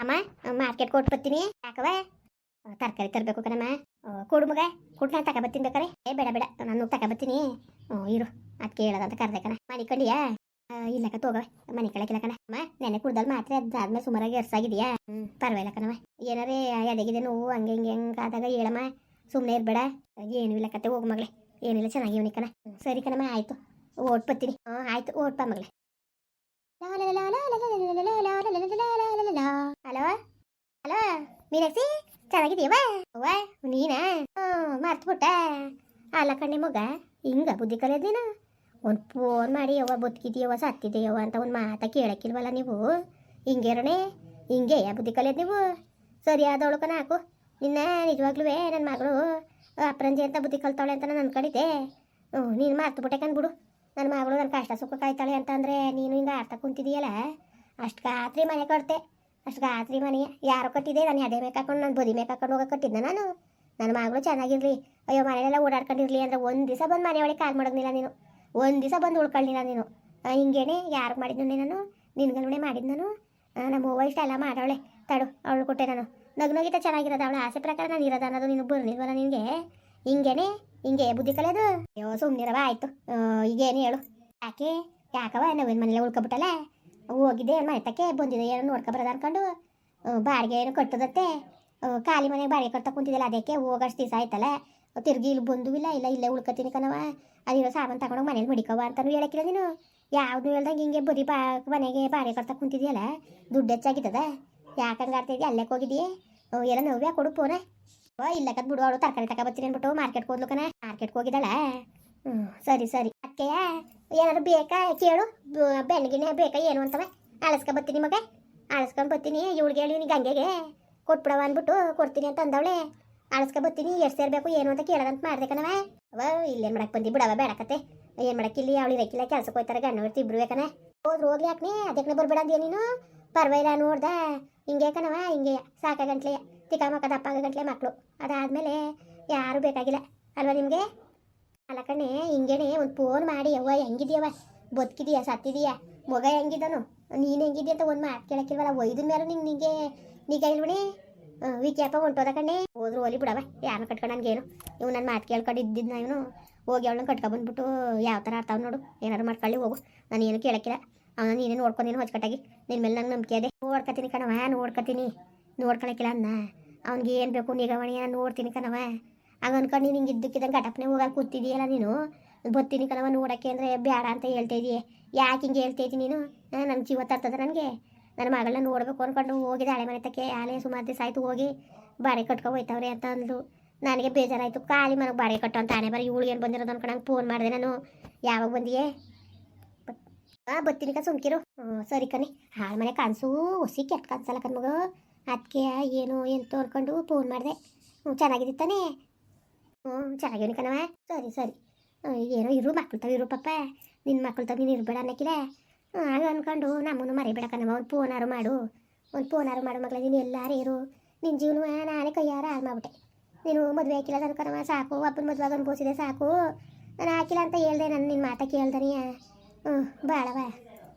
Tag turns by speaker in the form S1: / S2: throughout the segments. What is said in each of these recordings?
S1: ಅಮ್ಮ ಮಾರ್ಕೆಟ್ ಕೊಟ್ಟು ಬರ್ತೀನಿ. ಯಾಕವ ತರಕಾರಿ ತರಬೇಕು ಕಣಮ್ಮ. ಕೊಡು ಮಗ. ಕೊಟ್ಟು ನಾನು ತಗೊಬತ್ತೀನಿ ಬೇಕಾರೆ. ಏ, ಬೇಡ ಬೇಡ. ನಾನು ತಗೊಬತ್ತೀನಿ ಹ್ಞೂ ಇರು. ಅದಕ್ಕೆ ಹೇಳೋದಂತ ಕರ್ದೆ ಕಣ. ಮನೆ ಕಂಡಿಯಾ ಇಲ್ಲಕ ತಗೋವೆ ಮನೆ ಕಳಕಿಲ್ಲ ಕಣ. ಅಮ್ಮ ನೆನೆ ಕುಡ್ದಲ್ಲಿ ಮಾತ್ರ ಅದಾದ್ಮೇಲೆ ಸುಮಾರಾಗಿ ಎರ್ಸಾಗಿದೆಯಾ? ಹ್ಞೂ ಪರವಾಗಿಲ್ಲ ಕಣವ ಏನಾರೇ ಎದೆಗಿದೆ ನೋವು, ಹಂಗೆ ಹಿಂಗೆ ಹಂಗೆ ಆದಾಗ ಹೇಳಮ್ಮ. ಸುಮ್ಮನೆ ಇರಬೇಡ. ಏನೂ ಇಲ್ಲ ಕತೆ, ಹೋಗು ಮಗಳೇ. ಏನಿಲ್ಲ ಚೆನ್ನಾಗಿ ಕಣ. ಸರಿ ಕಣಮ್ಮ, ಆಯಿತು. ಓಟ್ ಬತ್ತೀನಿ ಹ್ಞೂ ಆಯಿತು ಓಟ್ ಬಾ ಮಗಳೇ. ಹಲೋ? ಹಲೋ, ಮೀನಾಕ್ಷಿ ಚೆನ್ನಾಗಿದೀಯವ ಅವ್ವ, ನೀನಾ? ಹ್ಞೂ, ಮರ್ತ್ಬಿಟ್ಟ. ಅಲ್ಲ ಕಣ್ಣೆ ಮಗ, ಹಿಂಗ ಬುದ್ಧಿ ಕಲಿಯೋದು ನೀನು ಒಂದು ಫೋನ್ ಮಾಡಿ ಯವ್ವ ಬದುಕಿದೀಯವ್ವ, ಸತ್ತಿದೆಯವ್ವ ಅಂತ ಒಂದು ಮಾತ ಕೇಳಕ್ಕಿಲ್ವಲ್ಲ ನೀವು? ಹಿಂಗೇರಣೆ ಹಿಂಗೆ ಯಾ ಬುದ್ಧಿ ಕಲಿಯೋದು ನೀವು? ಸರಿಯಾದ ಕಣ ಹಾಕು. ನಿನ್ನ ನಿಜವಾಗ್ಲೂ ನನ್ನ ಮಗಳು ಅಪ್ರಂಜಿ ಅಂತ ಬುದ್ಧಿ ಕಲ್ತಾವಳೆ ಅಂತ ನಾನು ಅನ್ಕೊಂಡಿದ್ದೆ ಹ್ಞೂ, ನೀನು ಮರ್ತುಬಿಟ್ಟೆ ಬಿಡು. ನನ್ನ ಮಗಳು ನನ್ನ ಕಷ್ಟ ಸುಖ ಕಾಯ್ತಾಳೆ ಅಂತಂದರೆ ನೀನು ಹಿಂಗೆ ಅರ್ಥ ಕುಂತಿದೀಯಲ್ಲ? ಅಷ್ಟು ಕಾತ್ರಿ ಮನೆ ಕಟ್ತೆ ಅಷ್ಟು ಗಾತ್ರಿ ಮನೆ. ಯಾರು ಕಟ್ಟಿದೆ ನಾನು ಅದೇ ಮೇಕ್ ಹಾಕೊಂಡು, ನಾನು ಬದಿ ಮೇಕ್ ಹಾಕೊಂಡು ಹೋಗಕ್ಕೆ ಕಟ್ಟಿದ್ದೆ ನಾನು. ನನ್ನ ಮಗಳು ಚೆನ್ನಾಗಿರಲಿ. ಅಯ್ಯೋ ಮನೆಯೆಲ್ಲ ಓಡಾಡ್ಕೊಂಡಿರಲಿ ಅಂದರೆ ಒಂದು ದಿವಸ ಬಂದು ಮನೆ ಒಳಗೆ ಕಾಲ್ ಮಾಡೋದಿಲ್ಲ ನೀನು. ಒಂದು ದಿವಸ ಬಂದು ಉಳ್ಕೊಳ್ಳಿಲ್ಲ ನೀನು. ಹಿಂಗೇನೆ ಯಾರು ಮಾಡಿದ್ನು ನಾನು? ನಿನ್ಗಲ್ವಣೆ ಮಾಡಿದ್ ನಾನು. ನಮ್ಮ ಅವ್ವ ಇಷ್ಟೆಲ್ಲ ಮಾಡೋಳೆ ತಡು, ಅವಳು ಕೊಟ್ಟೆ ನಾನು. ನಗು ನಗಿತ ಚೆನ್ನಾಗಿರೋದು. ಅವಳ ಆಸೆ ಪ್ರಕಾರ ನಾನು ಇರೋದು ಅನ್ನೋದು ನೀನು ಬರ್ನಿಲ್ವಲ್ಲ ನಿನಗೆ? ಹಿಂಗೇನೆ? ಹಿಂಗೆ ಬುದ್ಧಿ ಕಲಿಯೋದು? ಅಯ್ಯೋ ಸುಮ್ಮನಿರವ ಆಯಿತು. ಈಗೇನು ಹೇಳು. ಯಾಕೆ? ಯಾಕವ ನಾವೇನು ಮನೇಲಿ ಉಳ್ಕೊಬಿಟ್ಟಲ್ಲ? ಹೋಗಿದ್ದೆ ಮನೆ ತಕ್ಕೆ ಬಂದಿದೆ, ಏನೋ ನೋಡ್ಕೊಬರೋದು ಅನ್ಕೊಂಡು ಬಾಡಿಗೆ ಏನು ಕಟ್ಟದತ್ತೆ. ಖಾಲಿ ಮನೆಗೆ ಬಾಡಿಗೆ ಕಟ್ತಾ ಕುಂತಿದ್ದಿಲ್ಲ ಅದಕ್ಕೆ ಹೋಗಷ್ಟು ದಿವಸ ಆಯ್ತಲ್ಲ. ತಿರ್ಗಿ ಇಲ್ಲಿ ಬಂದು ಇಲ್ಲ ಇಲ್ಲ, ಇಲ್ಲೇ ಉಳ್ಕೊತೀನಿ ಕಣವ ಅದಿರೋ ಸಾಮಾನು ತಗೊಂಡೋಗಿ ಮನೇಲಿ ಮಡಿಕವ ಅಂತಲೂ ಹೇಳಕ್ಕಿಲ್ಲ ನೀನು. ಯಾವ್ದು ಹೇಳ್ದಂಗೆ ಹಿಂಗೆ ಬರೀ ಬಾ, ಮನೆಗೆ ಬಾಡಿಗೆ ಕಟ್ತಾ ಕುಂತಿದ್ಯಲ್ಲ, ದುಡ್ಡು ಹೆಚ್ಚಾಗಿತ್ತದ ಯಾಕಂಗೆ ಆಡ್ತಿದ್ಯಾ ಅಲ್ಲೇ ಹೋಗಿದ್ಯೆ? ಎಲ್ಲ ನೋವ್ಯಾ ಕೊಡು ಫೋನ ಓ, ಇಲ್ಲ ಕದ್ ಬಿಡು ತರಕಾರಿ ತರಕಾರಿ ತಗೊಬತ್ತೀನಿ ಅನ್ಬಿಟ್ಟು ಮಾರ್ಕೆಟ್ಗೆ ಹೋದ್ಲು ಕಣ. ಮಾರ್ಕೆಟ್ಗೆ ಹೋಗಿದ್ದಾಳೆ? ಹ್ಞೂ ಸರಿ ಸರಿ. ಅದಕ್ಕೆ ಏನಾದ್ರು ಬೇಕಾ? ಕೇಳು. ಬೆಣ್ಣಗಿನೇ ಬೇಕಾ, ಏನು ಅಂತವೆ? ಅಳಿಸ್ಕೊ ಬರ್ತೀನಿ ಮಗ ಆಳಸ್ಕೊಂಡು ಬರ್ತೀನಿ ಇವಳಿಗೆ ಹೇಳಿ ನೀನು ಗಂಗೆಗೆ ಕೊಟ್ಬಿಡವ ಅಂದ್ಬಿಟ್ಟು ಕೊಡ್ತೀನಿ ಅಂತ ಅಂದವಳೆ. ಆಳಸ್ಕೊ ಬರ್ತೀನಿ ಎಷ್ಟು ಸೇರ್ಬೇಕು ಏನು ಅಂತ ಕೇಳೋದಂತ ಮಾಡ್ದೆ ಕಣವ ಅವ ಇಲ್ಲೇನು ಮಾಡಕ್ಕೆ ಬಂದಿ? ಬಿಡವ ಬೇಡಕತ್ತೆ ಏನು ಮಾಡಕ್ಕಿಲ್ಲಿ ಅವಳು ಇರಕ್ಕಿಲ್ಲ ಕೆಲ್ಸಕ್ಕೆ ಹೋಯ್ತಾರ, ಗಂಡ ಹೊರ್ತಿ ಇಬ್ರು ಹೋದ್ರು, ಹೋಗ್ಲಿ ಹಾಕ್ನಿ ಅದಕ್ಕೆ ಬರ್ಬೇಡ ಅಂದ್ಯ ನೀನು? ಪರ್ವಾಗಿಲ್ಲ, ನೋಡ್ದ. ಹಿಂಗೆ ಕಣವ ಹಿಂಗೆ ಸಾಕ ಗಂಟ್ಲೆ ತಿಕ್ಕ ಮಕ್ಕ ದಪ್ಪ ಗಂಟ್ಲೆ ಮಕ್ಕಳು ಅದಾದಮೇಲೆ ಯಾರು ಬೇಕಾಗಿಲ್ಲ. ಅಲ್ವಾ ನಿಮಗೆ? ಅಲ್ಲ ಕಣೆ ಹಿಂಗೇನೆ ಒಂದು ಫೋನ್ ಮಾಡಿ ಅವ್ವ ಹೆಂಗಿದ್ಯವ ಬದುಕಿದೀಯ, ಸತ್ತಿದೀಯಾ? ಮಗ ಹೆಂಗಿದನು ನೀನು ಹೆಂಗಿದ್ಯ ಅಂತ ಒಂದು ಮಾತು ಕೇಳಕ್ಕಿಲ್ವಲ್ಲ, ಒಯ್ದ ಮೇಲೆ ನಿಂಗೆ ನಿಂಗೆ ನಿಗ ಇಲ್ವಣಿ? ವಿಕ್ಯಾಪ ಹೊಂಟೋದ ಕಣ್ಣೆ. ಹೋದ್ರು ಹೊಲಿ ಬಿಡವ ಯಾರನ್ನ ಕಟ್ಕೊಂಡು ನನಗೇನು? ಇವ್ ನನ್ನ ಮಾತು ಕೇಳ್ಕೊಂಡು ಇದ್ದಿದ್ನ ಇವನು. ಹೋಗಿ ಅವಳನ್ನ ಕಟ್ಕೊಬಂದ್ಬಿಟ್ಟು ಯಾವ ಥರ ಆಡ್ತಾವ ನೋಡು ಏನಾರು ಮಾಡ್ಕೊಳ್ಳಿ, ಹೋಗು. ನಾನು ಏನು ಕೇಳಕ್ಕಿಲ್ಲ. ಅವನ ನೀನೇ ನೋಡ್ಕೊಂಡು ನೀನು ಹೊಚ್ಕಟ್ಟಾಗಿ ನಿನ್ನ ಮೇಲೆ ನಂಗೆ ನಂಬಿಕೆ ಅದೇ ನೋಡ್ಕೊತೀನಿ ಕಣವ ನೋಡ್ಕೊತೀನಿ. ನೋಡ್ಕೊಳಕ್ಕಿಲ್ಲ ಅನ್ನ. ಅವ್ನಿಗೆ ಏನು ಬೇಕು ನಿಗವಣಿ ನೋಡ್ತೀನಿ ಕಣವ ಹಂಗೆ ಅನ್ಕೊಂಡು ನೀನು ಹಿಂಗೆ ಇದ್ದಕ್ಕಿದ್ದಂಗೆ ಘಟಪ್ನೆ ಹೋಗಕ್ಕೆ ಕೂತಿದೀಯಲ್ಲ ನೀನು? ಬರ್ತೀನಿ ಕಣವ ನೋಡೋಕ್ಕೆ ಅಂದರೆ ಬೇಡ ಅಂತ ಹೇಳ್ತಾ ಯಾಕೆ ಹಿಂಗೆ ಹೇಳ್ತಾ ನೀನು? ನನ್ನ ಜೀವ ತರ್ತದೆ ನನಗೆ. ನನ್ನ ಮಗಳನ್ನ ನೋಡಬೇಕು ಅಂದ್ಕೊಂಡು ಹೋಗಿದ್ದೆ ಹಳೆ ಮನೆ ತಕ್ಕೆ. ಆಲೆ ಸುಮಾರು ದಿವಸ ಆಯಿತು ಹೋಗಿ ಬಾಡಿಗೆ ಕಟ್ಕೊ ಹೋಯ್ತವ್ರೆ ಅಂತ ಅಂದ್ಲು. ನನಗೆ ಬೇಜಾರಾಯಿತು. ಖಾಲಿ ಮನೆಗೆ ಬಾಡಿಗೆ ಕಟ್ಟೋ ಅಂತ ಆನೆ ಬರೀ ಏನು ಬಂದಿರೋದು ಅನ್ಕೊಂಡು ಫೋನ್ ಮಾಡಿದೆ ನಾನು. ಯಾವಾಗ ಬಂದಿಯೇ? ಹಾಂ ಬತ್ತೀನಿ ಕ ಸುಮ್ಕಿರು. ಸರಿ ಕಣಿ. ಹಾಳು ಮನೆ ಕಾಣಿಸು ಹೊಸಿ ಕೆಟ್ಟ ಕಾಣಿಸಲ್ಲ ಕಣ್ಮಗ ಅದಕ್ಕೆ ಏನು ಎಂತ ತೋರ್ಕೊಂಡು ಫೋನ್ ಮಾಡಿದೆ. ಹ್ಞೂ ಚೆನ್ನಾಗಿದ್ದಾನೆ ಹ್ಞೂ ಚೆನ್ನಾಗಿವ್ನಿ ಕಣವ ಸರಿ ಸರಿ. ಏನೋ ಇರು ಮಕ್ಳು ತಗೋ ಇರು ಪಪ್ಪ. ನಿನ್ನ ಮಕ್ಕಳ್ತಾವ ತಾವ ನೀನು ಇರಬೇಡ ಹಾಂ ಹಾಗೆ ಅಂದ್ಕೊಂಡು ನಮ್ಮನ್ನು ಮರಿಬೇಡ ಕಣವ ಒಂದು ಫೋನಾರು ಮಾಡು. ಒಂದು ಫೋನಾರು ಮಾಡು ಮಗಳ, ನೀನು ಎಲ್ಲಾರು ಇರು. ನಿನ್ನ ಜೀವನ ನಾನೇ ಕೈಯಾರ ಹಾಳು ಮಾಡ್ಬಿಟ್ಟೆ. ನೀನು ಮದುವೆ ಹಾಕಿಲ್ಲ ನನ್ನ ಕಣವ ಸಾಕು. ಅಪ್ಪನ ಮದುವೆ ಅನ್ಬೋಸಿದೆ ಸಾಕು. ನಾನು ಹಾಕಿಲ್ಲ ಅಂತ ಹೇಳ್ದೆ, ನಾನು ನಿನ್ನ ಮಾತಾ ಕೇಳ್ದನಿಯ. ಹ್ಞೂ ಭಾಳವ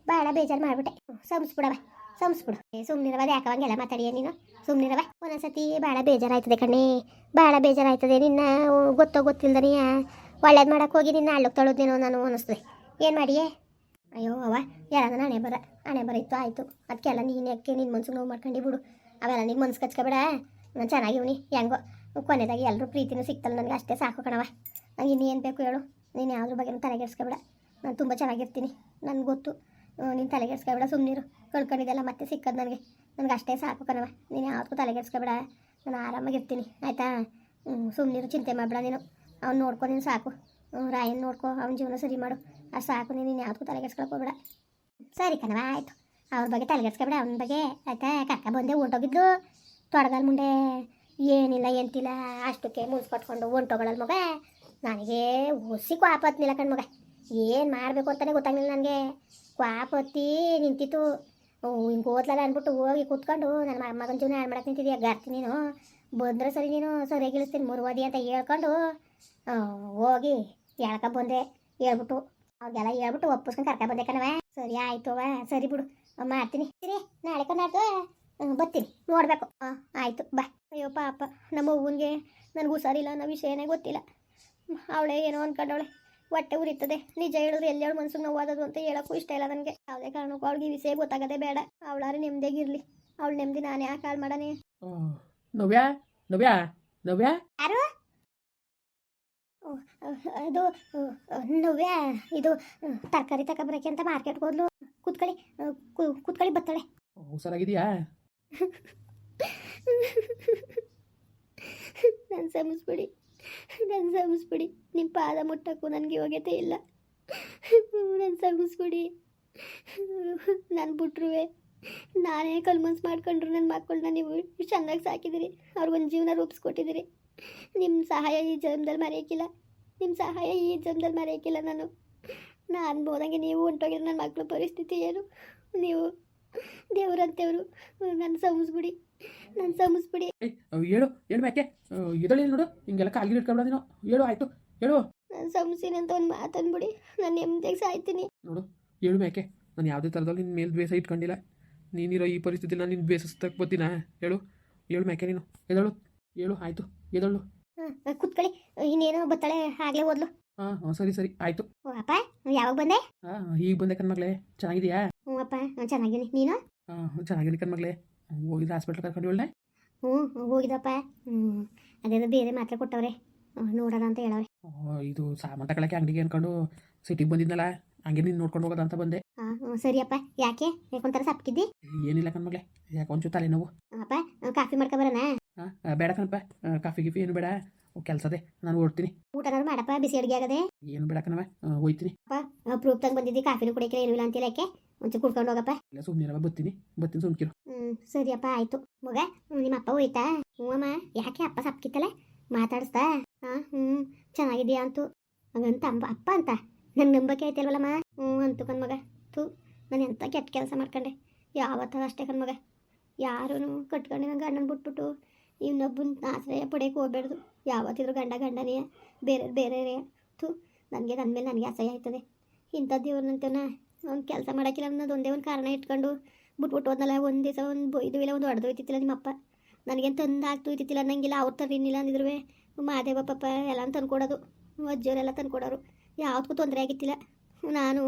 S1: ಭಾಳ ಬೇಜಾರು ಮಾಡಿಬಿಟ್ಟೆ. ಸಂಸ್ಬಿಡವ ಸಂಸ್ಬಿಡು ಸುಮ್ಮನಿರವ ಯಾಕವಂಗೆಲ್ಲ ಮಾತಾಡಿಯ ನೀನು? ಸುಮ್ಮನಿರವ ಒಂದೊಂದ್ಸತಿ ಭಾಳ ಬೇಜಾರಾಯ್ತದೆ ಕಣ್ಣೆ. ಭಾಳ ಬೇಜಾರಾಯ್ತದೆ ನಿನ್ನ ಗೊತ್ತೋ ಗೊತ್ತಿಲ್ದನಿಯ. ಒಳ್ಳೇದು ಮಾಡಕ್ಕೆ ಹೋಗಿ ನಿನ್ನ ಹಳ್ಳಕ್ಕೆ ತಳೋದೇನೋ ನಾನು ಅನ್ನಿಸ್ತದೆ ಏನು ಮಾಡಿಯೇ? ಅಯ್ಯೋ ಅವ ಯಾರಾದ ಹಣೆ ಬರ ಹಣೆ ಬರ ಇತ್ತು, ಆಯಿತು. ಅದಕ್ಕೆಲ್ಲ ನೀನು ಯಾಕೆ ನಿನ್ನ ಮನ್ಸು ನೋವು ಮಾಡ್ಕೊಂಡು ಬಿಡು. ಅವೆಲ್ಲ ನಿನ್ನ ಮನ್ಸು ಕಚ್ಕೊಬೇಡ. ನಾನು ಚೆನ್ನಾಗಿವ್ನಿ, ಹೆಂಗೋ. ಕೊನೆದಾಗಿ ಎಲ್ಲರೂ ಪ್ರೀತಿನೂ ಸಿಗ್ತಲ್ಲ ನನಗೆ, ಅಷ್ಟೇ ಸಾಕು ಕಣವ ನಂಗೆ ಇನ್ನೇನು ಬೇಕು ಹೇಳು. ನೀನು ಯಾವ್ದ್ರ ಬಗ್ಗೆ ತಲೆಗೆಡ್ಸ್ಕೊಬೇಡ ನಾನು ತುಂಬ ಚೆನ್ನಾಗಿರ್ತೀನಿ. ನನಗೆ ಗೊತ್ತು. ನೀನು ತಲೆಗೆಡ್ಸ್ಕೊಬೇಡ ಸುಮ್ಮನಿರು ಕಳ್ಕೊಂಡಿದ್ದೆಲ್ಲ ಮತ್ತೆ ಸಿಕ್ಕದು ನನಗೆ. ನನಗೆ ಅಷ್ಟೇ ಸಾಕು ಕಣವ ನೀನು ಯಾವ್ದಕ್ಕೂ ತಲೆಗೆಡ್ಸ್ಕೊಬೇಡ ನಾನು ಆರಾಮಾಗಿರ್ತೀನಿ ಆಯಿತಾ? ಸುಮ್ಮನಿರು ಚಿಂತೆ ಮಾಡಬೇಡ ನೀನು. ಅವ್ನು ನೋಡ್ಕೊ ನೀನು ಸಾಕು. ರಾಯನ್ ನೋಡ್ಕೊ, ಅವ್ನ ಜೀವನ ಸರಿ ಮಾಡು. ಅಷ್ಟು ಸಾಕು ನೀನು ಯಾವ್ದಕ್ಕೂ ತಲೆಗೆಡ್ಸ್ಕೊಳಕ್ಕೆ ಹೋಗ್ಬೇಡ. ಸರಿ ಕಣವ ಆಯಿತು. ಅವ್ರ ಬಗ್ಗೆ ತಲೆಗೆಡ್ಸ್ಕೊಬೇಡ ಅವ್ನ ಬಗ್ಗೆ, ಆಯ್ತಾ? ಕರ್ಕ ಬಂದೆ ಹೊಂಟೋಗಿದ್ದು ತೊಡಗಲ್ ಮುಂದೆ. ಏನಿಲ್ಲ, ಎಂತಿಲ್ಲ, ಅಷ್ಟಕ್ಕೆ ಮುನ್ಸ್ಕೊಟ್ಕೊಂಡು ಹೊಂಟೋಗಳಲ್ ಮಗ. ನನಗೆ ಹುಸಿ ಕ್ವಾಪತ್ನಿಲ್ಲ ಕಣ್ಮಗ ಏನು ಮಾಡಬೇಕು ಅಂತಲೇ ಗೊತ್ತಾಗಲಿಲ್ಲ ನನಗೆ. ಕ್ವಾಪತ್ತಿ ನಿಂತಿತ್ತು. ಹಿಂಗೆ ಓದ್ಲಲ್ಲ ಅಂದ್ಬಿಟ್ಟು ಹೋಗಿ ಕೂತ್ಕೊಂಡು ನನ್ನ ಮಗನ ಜೀವನ ಹಾಳು ಮಾಡಕ್ಕೆ ನಿಂತಿದ್ಯಾ ಗರ್ತಿ ನೀನು. ಬಂದರೆ ಸರಿ ನೀನು ಸರಿಯಾಗಿ ಇಳಿಸ್ತೀನಿ ಮುರುವಾದಿ ಅಂತ ಹೇಳ್ಕೊಂಡು ಹೋಗಿ ಹೇಳ್ಕ ಬಂದೆ, ಹೇಳ್ಬಿಟ್ಟು. ಅವಾಗೆಲ್ಲ ಹೇಳ್ಬಿಟ್ಟು ಒಪ್ಪಿಸ್ಕೊಂಡು ಕರ್ಕ ಬಂದೆ ಕಣವ ಸರಿ ಆಯಿತು ಅವ ಸರಿ ಬಿಡು, ಮಾಡ್ತೀನಿ. ಸರಿ ನಾಳೆ ಕಣ್ಣಾಡ್ತು ಬರ್ತೀನಿ, ನೋಡಬೇಕು. ಹಾಂ ಆಯಿತು, ಬಾ. ಅಯ್ಯೋ, ಪಾಪ, ನಮ್ಮ ಅವ್ವನಿಗೆ ನನಗೂ ಸರಿಯಿಲ್ಲ ಅನ್ನೋ ವಿಷಯನೇ ಗೊತ್ತಿಲ್ಲ. ಅವಳೆ ಏನೋ ಅನ್ಕೊಂಡವಳೆ. ಹೊಟ್ಟೆ ಉರಿತದೆ. ನಿಜ ಹೇಳಿದ್ರೆ ಎಲ್ಲಿ ಅವಳು ಮನ್ಸಿಗೆ ನೋವಾದದು ಅಂತ ಹೇಳಕ್ಕೂ ಇಷ್ಟ ಇಲ್ಲ ನನಗೆ. ಯಾವುದೇ ಕಾರಣಕ್ಕೂ ಅವಳಿಗೆ ವಿಷಯ ಗೊತ್ತಾಗದೆ ಬೇಡ. ಅವಳಾರು ನೆಮ್ಮದಿಯಾಗಿರ್ಲಿ ಅವಳು ನೆಮ್ಮದಿ ನಾನೇ ಯಾಕೆ ಹಾಳು ಮಾಡಾನೆ.
S2: ನವ್ಯ? ನವ್ಯ? ನವ್ಯ?
S1: ಯಾರು? ಅದು ನವ್ಯ? ಇದು ತರಕಾರಿ ತಗೊಬರಕ್ಕೆ ಅಂತ ಮಾರ್ಕೆಟ್ಗೆ ಹೋದ್ಲು. ಕುತ್ಕಳಿ ಕುತ್ಕಳಿ ಕೂತ್ಕೊಳ್ಳಿ ಬತ್ತಾಳೆ.
S2: ಹುಷಾರಾಗಿದೆಯಾ?
S1: ನನ್ನ ಸಮಸ್ಬಿಡಿ. ನನ್ನ ಸಮಿಸ್ಬಿಡಿ ನಿಮ್ಮ ಪಾದ ಮುಟ್ಟಕ್ಕೂ ನನಗೆ ಯೋಗ್ಯತೆ ಇಲ್ಲ. ನನ್ನ ಸಮಿಸ್ಬಿಡಿ ನಾನು ಬಿಟ್ರುವೆ. ನಾನೇ ಕಲ್ಮನ್ಸ್ ಮಾಡ್ಕೊಂಡ್ರು ನನ್ನ ಮಕ್ಕಳನ್ನ ನೀವು ಚೆನ್ನಾಗಿ ಸಾಕಿದಿರಿ. ಅವ್ರಿಗೊಂದು ಜೀವನ ರೂಪಿಸ್ಕೊಟ್ಟಿದ್ದೀರಿ ನಿಮ್ಮ ಸಹಾಯ ಈ ಜನ್ಮದಲ್ಲಿ ಮರೆಯೋಕ್ಕಿಲ್ಲ. ನಿಮ್ಮ ಸಹಾಯ ಈ ಜನ್ಮದಲ್ಲಿ ಮರೆಯೋಕ್ಕಿಲ್ಲ ನಾನು. ನಾನು ಹೋದಂಗೆ ನೀವು ಹೊಂಟೋಗಿದ್ರೆ ನನ್ನ ಮಕ್ಕಳ ಪರಿಸ್ಥಿತಿ ಏನು? ನೀವು ದೇವ್ರಂತೆಯವರು ನನ್ನ ಸಮಸ್ಬಿಡಿ ನನ್ನ ಸಮಸ್ಬಿಡಿ
S2: ಹೇಳು ಹೇಳು ಮ್ಯಾಕೆ ಇದಳಿ ನೋಡು ಹಿಂಗೆಲ್ಲ ಕಾಲ್ಗಿಲ್ ಇಟ್ಕೊಬೇಡ ನೀನು. ಹೇಳು ಆಯ್ತು. ಹೇಳು.
S1: ನಾನು ಸಮಸ್ಯೆನೆ ಅಂತ ಒಂದು ಮಾತನ್ಬಿಡಿ ನಾನು ನೆಮ್ಮದಿಯಾಗಿ ಸಾಯ್ತೀನಿ.
S2: ನೋಡು ಹೇಳು ಮ್ಯಾಕೆ ನಾನು ಯಾವುದೇ ಥರದಲ್ಲಿ ನಿನ್ನ ಮೇಲೆ ದ್ವೇಷ ಇಟ್ಕೊಂಡಿಲ್ಲ. ನೀನಿರೋ ಈ ಪರಿಸ್ಥಿತಿನ ನಾನು ನಿನ್ನ ಬೇಸಸ್ತಕ್ಕೆ ಬರ್ತೀನಾ? ಹೇಳು. ಹೇಳು ಮ್ಯಾಕೆ ನೀನು. ಎದಳು. ಹೇಳು ಆಯ್ತು. ಎದಳು.
S1: ಹಾಂ ಕೂತ್ಕೊಳ್ಳಿ. ಇನ್ನೇನೋ ಬತ್ತಾಳೆ ಆಗಲೇ ಓದ್ಲು.
S2: ಹಾಂ ಹಾಂ ಸರಿ ಸರಿ ಆಯ್ತು.
S1: ಓ ಅಪ್ಪ ಯಾವಾಗ ಬಂದೆ?
S2: ಹಾಂ ಈಗ ಬಂದೆ ಕಣ್ಮಗಳೇ ಚೆನ್ನಾಗಿದೆಯಾ?
S1: ಹ್ಞೂ ಅಪ್ಪ ನಾನು ಚೆನ್ನಾಗಿದ್ದೀನಿ. ನೀನು?
S2: ಹಾಂ ಚೆನ್ನಾಗಿದ್ದೀನಿ ಕಣ್ಮಗಳೇ ಹೋಗಿದ್ರೆ ಹಾಸ್ಪಿಟ್ಲ್ ಕರ್ಕೊಂಡು ಒಳ್ಳೆ
S1: ಹ್ಞೂ ಹೋಗಿದಪ್ಪ ಹ್ಞೂ ಅದೇನೋ ಬೇರೆ ಮಾತ್ರೆ ಕೊಟ್ಟವ್ರೆ. ನೋಡೋಣ ಅಂತ ಹೇಳವ್ರೆ.
S2: ಇದು ಸಾಮಾನು ತಗೊಳಕ್ಕೆ ಅಂಗಡಿಗೆ ಅನ್ಕೊಂಡು ಸಿಟಿಗೆ ಬಂದಿದ್ನಲ್ಲ ಹಂಗೆ ನೀನು ನೋಡ್ಕೊಂಡು ಹೋಗೋದ ಅಂತ ಬಂದೆ.
S1: ಸರಿಯಪ್ಪ. ಯಾಕೆ? ಒಂಥರ ಸಪ್ಕಿದ್ದಿ
S2: ಏನಿಲ್ಲ ಕಣ್ಮಗಳೇ ಯಾಕೆ ಒಂಚೂರು ತಲೆನೋವು.
S1: ಅಪ್ಪ ಕಾಫಿ ಮಾಡ್ಕೊ ಬರೋಣ?
S2: ಹಾಂ ಬೇಡ ಕಣಪ್ಪ ಕಾಫಿ ಗಿಫಿ ಏನು ಬೇಡ. ಕೆಲಸದೆ ನಾನು ಓಡ್ತೀನಿ.
S1: ಊಟನಾದ್ರು ಮಾಡಪ್ಪ ಬಿಸಿ ಅಡುಗೆ ಆಗದೆ?
S2: ಏನು ಬೇಡ ಕಣವ ಹೋಯ್ತೀನಿ.
S1: ಅಪ್ಪ ಪ್ರೂಫ್ ತಂಗ ಬಂದಿದ್ದಿ ಕಾಫಿನೂ ಕುಡಿಯಕ್ಕೆ ಏನು ಇಲ್ಲ ಅಂತಿಲ್ಲ ಯಾಕೆ ಒಂಚೂರು ಕುಡ್ಕೊಂಡು ಹೋಗಪ್ಪ
S2: ಇಲ್ಲ ಸುಮ್ಮನೆ ಬರ್ತೀನಿ ಬರ್ತೀನಿ ಸುಮ್ಕಿರು
S1: ಹ್ಞೂ ಸರಿಯಪ್ಪ ಆಯಿತು ಮಗ ನಿಮ್ಮ ಅಪ್ಪ ಹೋಯ್ತಾ ಹ್ಞೂ ಅಮ್ಮ ಯಾಕೆ ಅಪ್ಪ ಸಪ್ಕಿತ್ತಲ್ಲ ಮಾತಾಡಿಸ್ತಾ ಹಾಂ ಹ್ಞೂ ಚೆನ್ನಾಗಿದೆಯಾ ಅಂತು ಹಂಗಂತ ಅಂಬ ಅಪ್ಪ ಅಂತ ನಂಗೆ ನಂಬಕ್ಕೆ ಆಯ್ತಲ್ವಲ್ಲಮ್ಮ ಹ್ಞೂ ಅಂತು ಕಣ್ಮಗ ಥೂ ನಾನು ಎಂಥ ಕೆಟ್ಟ ಕೆಲಸ ಮಾಡ್ಕೊಂಡೆ ಯಾವತ್ತ ಅಷ್ಟೇ ಕಣ್ಮಗ ಯಾರೂ ಕಟ್ಕೊಂಡು ನಂಗೆ ಗಂಡನ ಬಿಟ್ಬಿಟ್ಟು ಇನ್ನೊಬ್ಬನ ಆಶ್ರಯ ಪಡೆಯಕ್ಕೆ ಹೋಗ್ಬೇಡ್ದು ಯಾವತ್ತಿದ್ರು ಗಂಡ ಗಂಡನೇ ಬೇರೆ ಬೇರೆ ಥೂ ನನಗೆ ನನ್ನ ಮೇಲೆ ನನಗೆ ಅಸಹ್ಯ ಆಯ್ತದೆ ಇಂಥದ್ದು ಇವ್ರನ್ನಂತನ ಅವ್ನು ಕೆಲಸ ಮಾಡೋಕ್ಕಿಲ್ಲ ಅನ್ನೋದು ಒಂದೇ ಒಂದು ಕಾರಣ ಇಟ್ಕೊಂಡು ಬಿಟ್ಬಿಟ್ಟು ಹೋದ್ನಲ್ಲ, ಒಂದು ದಿವಸ ಒಂದು ಬೊಯ್ದು ಒಂದು ಹೊಡೆದು ಹೋಯ್ತಿತ್ತಿಲ್ಲ ನಿಮ್ಮಪ್ಪ. ನನಗೇನು ತಂದು ಆಗ್ತು ಹೋಯ್ತಿತ್ತಿಲ್ಲ, ಅನ್ನಂಗಿಲ್ಲ, ಅವ್ರು ತರಿನಿಲ್ಲ ಅಂದಿದ್ರು ಮಾದೇವ ಪಾಪ ಎಲ್ಲ ತಂದ್ಕೊಡೋದು ಅಜ್ಜಿಯವರೆಲ್ಲ ತಂದ್ಕೊಡೋರು. ಯಾವುದಕ್ಕೂ ತೊಂದರೆ ಆಗಿತ್ತಿಲ್ಲ. ನಾನು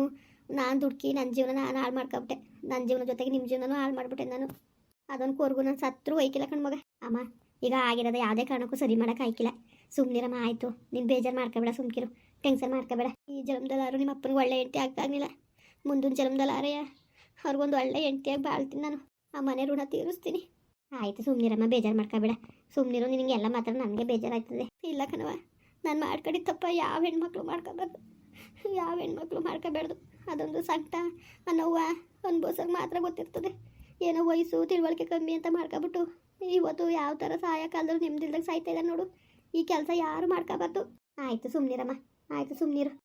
S1: ನಾನು ದುಡ್ಕಿ ನನ್ನ ಜೀವನ ನಾನು ಹಾಳು ಮಾಡ್ಕೊಬಿಟ್ಟೆ. ನನ್ನ ಜೀವನ ಜೊತೆಗೆ ನಿಮ್ಮ ಜೀವನನೂ ಹಾಳು ಮಾಡಿಬಿಟ್ಟೆ ನಾನು. ಅದೊಂದು ಕೋರ್ಗೂ, ನಾನು ಸತ್ರು ಒಯ್ಕಿಲ್ಲ ಕಣ್ಮಗ ಅಮ್ಮ, ಈಗ ಆಗಿರೋದು ಯಾವುದೇ ಕಾರಣಕ್ಕೂ ಸರಿ ಮಾಡೋಕೆ ಆಯ್ಕಿಲ್ಲ. ಸುಮ್ಮನಿರಮ್ಮ ಆಯಿತು. ನೀನು ಬೇಜಾರು ಮಾಡ್ಕೋಬೇಡ ಸುಮ್ಕಿರು. ಟೆನ್ಷನ್ ಮಾಡ್ಕೋಬೇಡ. ಈ ಜನ್ಮದಲ್ಲಾರು ನಿಮ್ಮ ಅಪ್ಪನಿಗೆ ಒಳ್ಳೆ ಹೆಂಡತಿ ಆಗ್ತಾಗಿಲ್ಲ ಮುಂದಿನ ಜನ್ಮದಲ್ಲಾರೆಯ ಅವ್ರಿಗೊಂದು ಒಳ್ಳೆ ಹೆಂಡತಿಯಾಗಿ ಬಾಳ್ತೀನಿ ನಾನು. ಆ ಮನೆ ಋಣ ತೀರಿಸ್ತೀನಿ. ಆಯಿತು ಸುಮ್ಮನಿರಮ್ಮ ಬೇಜಾರು ಮಾಡ್ಕೊಬೇಡ. ಸುಮ್ಮನಿರು ನಿನಗೆ ಎಲ್ಲ ಮಾತ್ರ ನನಗೆ ಬೇಜಾರಾಗ್ತದೆ ಇಲ್ಲ ಕಣವ ನಾನು ಮಾಡ್ಕೊಡಿ ತಪ್ಪ ಯಾವ ಹೆಣ್ಮಕ್ಳು ಮಾಡ್ಕೋಬಾರ್ದು. ಯಾವ ಹೆಣ್ಮಕ್ಳು ಮಾಡ್ಕೋಬಾರ್ದು ಅದೊಂದು ಸಂಕಟ ಅನ್ನೋವ್ವ ನೋವ ಅನ್ಭವಿಸೋಕೆ ಮಾತ್ರ ಗೊತ್ತಿರ್ತದೆ. ಏನೋ ವಯಸ್ಸು, ತಿಳುವಳಿಕೆ ಕಮ್ಮಿ ಅಂತ ಮಾಡ್ಕೊಬಿಟ್ಟು ಇವತ್ತು ಯಾವ ಥರ ಸಹಾಯ ಕಾಲದಲ್ಲಿ ನಿಮ್ದಿಲ್ದಾಗ ಸಾಯ್ತಾ ಇದೆ ನೋಡು. ಈ ಕೆಲಸ ಯಾರು ಮಾಡ್ಕೋಬಾರ್ದು. ಆಯಿತು ಸುಮ್ಮನಿರಮ್ಮ ಆಯಿತು ಸುಮ್ಮನಿರು